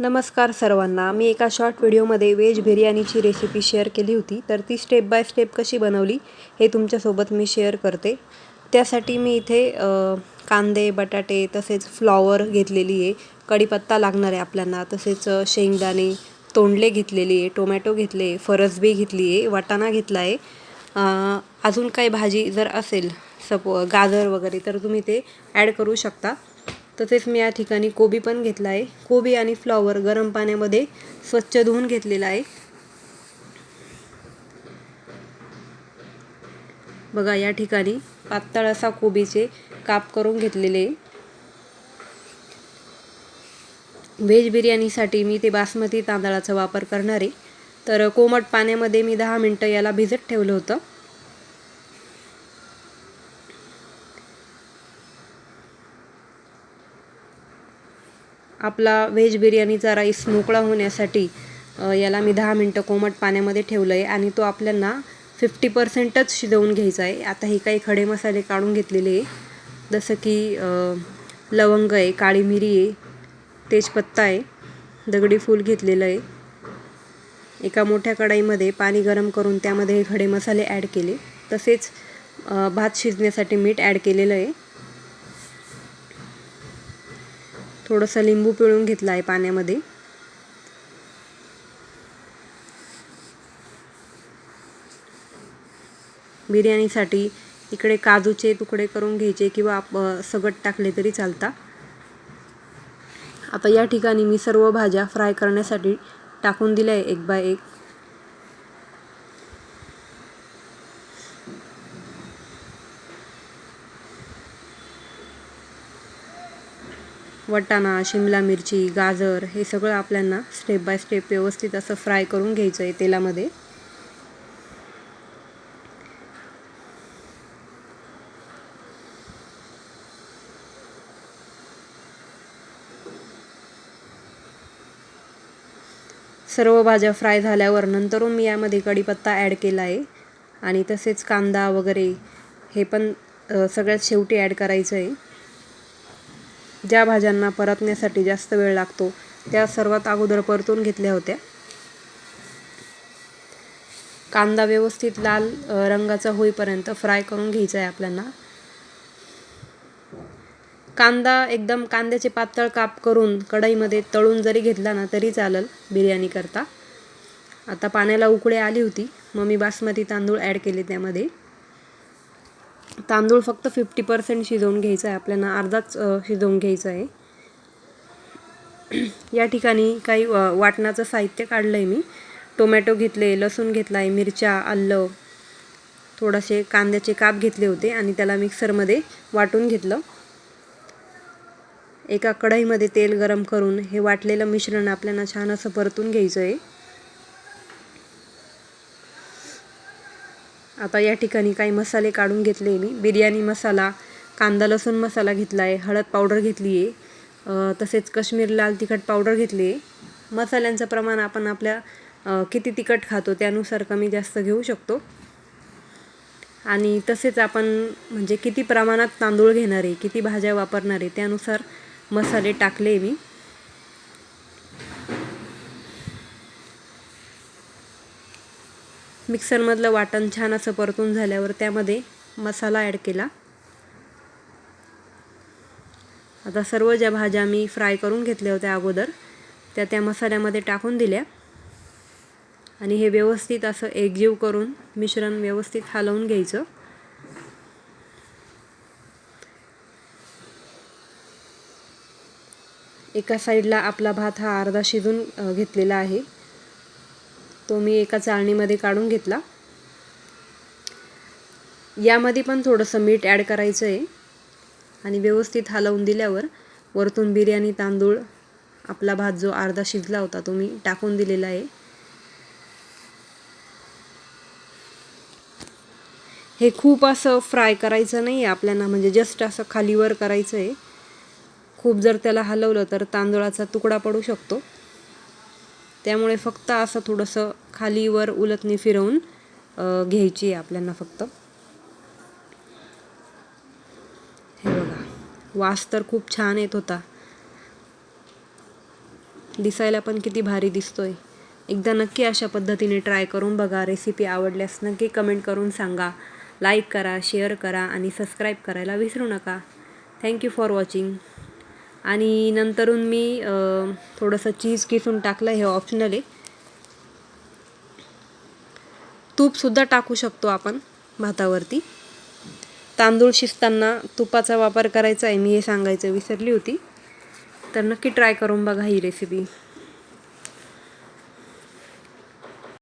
नमस्कार सर्वांना. मी एका शॉर्ट व्हिडिओमध्ये व्हेज बिर्याणीची रेसिपी शेअर केली होती. तर ती स्टेप बाय स्टेप कशी बनवली हे तुमच्यासोबत मी शेअर करते. त्यासाठी मी इथे कांदे बटाटे तसेच फ्लॉवर घेतलेली आहे. कढीपत्ता लागणार आहे आपल्याला. तसेच शेंगदाणे तोंडले घेतलेली आहे टोमॅटो घेतले फरसबी घेतली आहे वाटाणा घेतला आहे. अजून काही भाजी जर असेल सपो गाजर वगैरे तर तुम्ही ते ॲड करू शकता. तसेच मी या ठिकाणी कोबी पण घेतला आहे. कोबी आणि फ्लॉवर गरम पाण्यामध्ये स्वच्छ धुवून घेतलेला आहे. बघा या ठिकाणी पातळ असा कोबीचे काप करून घेतलेले आहे. व्हेज बिर्याणीसाठी मी ते बासमती तांदळाचा वापर करणार आहे. तर कोमट पाण्यामध्ये मी दहा मिनटं याला भिजत ठेवलं होतं. आपला व्हेज बिर्याणीचा राईस मोकळा होण्यासाठी याला मी दहा मिनटं कोमट पाण्यामध्ये ठेवलं आहे आणि तो आपल्याला फिफ्टी पर्सेंटच शिजवून घ्यायचा आहे. आता हे काही खडे मसाले काढून घेतलेले आहे. जसं की लवंग आहे काळी मिरी आहे तेजपत्ता आहे दगडी फूल घेतलेलं आहे. एका मोठ्या कढाईमध्ये पाणी गरम करून त्यामध्ये हे खडे मसाले ॲड केले. तसेच भात शिजण्यासाठी मीठ ॲड केलेलं आहे. थोडंसं लिंबू पिळून घेतला आहे पाण्यामध्ये. बिर्याणीसाठी इकडे काजूचे तुकडे करून घ्यायचे किंवा आप सगट टाकले तरी चालता. आता या ठिकाणी मी सर्व भाज्या फ्राय करण्यासाठी टाकून दिल्या आहे एक बाय एक. वटाणा शिमला मिरची गाजर हे सगळं आपल्याला स्टेप बाय स्टेप व्यवस्थित असं फ्राय करून घ्यायचं आहे तेलामध्ये. सर्व भाज्या फ्राय झाल्यावर नंतरून मी यामध्ये कढीपत्ता ॲड केला आहे आणि तसेच कांदा वगैरे हे पण सगळ्यात शेवटी ॲड करायचं आहे ज्या भाज्यांना परतण्यासाठी जास्त वेळ लागतो त्या सर्वात अगोदर परतून घेतल्या होत्या. कांदा व्यवस्थित लाल रंगाचा होईपर्यंत फ्राय करून घ्यायचा आहे आपल्याला. कांदा एकदम कांद्याचे पातळ काप करून कढईमध्ये तळून जरी घेतला ना तरी चालेल बिर्याणी करता. आता पाण्याला उकळे आली होती मग मी बासमती तांदूळ ॲड केले त्यामध्ये. तांदूळ फक्त फिफ्टी पर्सेंट शिजवून घ्यायचा आहे आपल्याला अर्धाच शिजवून घ्यायचा आहे या ठिकाणी काही वाटणाचं साहित्य काढलं आहे मी. टोमॅटो घेतले लसूण घेतला आहे मिरच्या आलं थोडेसे कांद्याचे काप घेतले होते आणि त्याला मिक्सरमध्ये वाटून घेतलं. एका कढईमध्ये तेल गरम करून हे वाटलेलं मिश्रण आपल्याला छान असं परतून घ्यायचं आहे आता या ठिकाणी काही मसाले काढून घेतले मी. बिर्याणी मसाला कांदा लसूण मसाला घेतला आहे हळद पावडर घेतली आहे तसेच कश्मीर लाल तिखट पावडर घेतली आहे. मसाल्यांचं प्रमाण आपण आपल्या किती तिखट खातो त्यानुसार कमी जास्त घेऊ शकतो. आणि तसेच आपण म्हणजे किती प्रमाणात तांदूळ घेणार आहे किती भाज्या वापरणार आहे त्यानुसार मसाले टाकले मी. मिक्सरमधलं वाटण छान असं परतून झाल्यावर त्यामध्ये मसाला ॲड केला. आता सर्व ज्या भाज्या मी फ्राय करून घेतल्या होत्या अगोदर त्या त्या मसाल्यामध्ये टाकून दिल्या. आणि हे व्यवस्थित असं एकजीव करून मिश्रण व्यवस्थित हलवून घ्यायचं. एका साईडला आपला भात हा अर्धा शिजून घेतलेला आहे. तो मी एका चाळणीमध्ये काढून घेतला. यामध्ये पण थोडंसं मीठ ॲड करायचं आहे आणि व्यवस्थित हलवून दिल्यावर वरतून बिर्याणी तांदूळ आपला भात जो अर्धा शिजला होता तो मी टाकून दिलेला आहे. हे खूप असं फ्राय करायचं नाही आहे आपल्याला म्हणजे जस्ट असं खालीवर करायचं आहे खूप जर त्याला हलवलं तर तांदूळाचा तुकडा पडू शकतो. त्यामुळे फक्त असं थोडंसं खालीवर उलटणी फिरवून घ्यायची आहे आपल्याला फक्त. हे बघा वास तर खूप छान येत होता. दिसायला पण किती भारी दिसतोय. एकदा नक्की अशा पद्धतीने ट्राय करून बघा रेसिपी आवडल्यास नक्की कमेंट करून सांगा. लाईक करा शेअर करा आणि सबस्क्राईब करायला विसरू नका. थँक्यू फॉर वॉचिंग आणि नंतरून मी थोडंसं चीज किसून टाकलं हे ऑप्शनल आहे. तूपसुद्धा टाकू शकतो आपण भातावरती. तांदूळ शिजताना तुपाचा वापर करायचा आहे मी हे सांगायचं विसरली होती. तर नक्की ट्राय करून बघा ही रेसिपी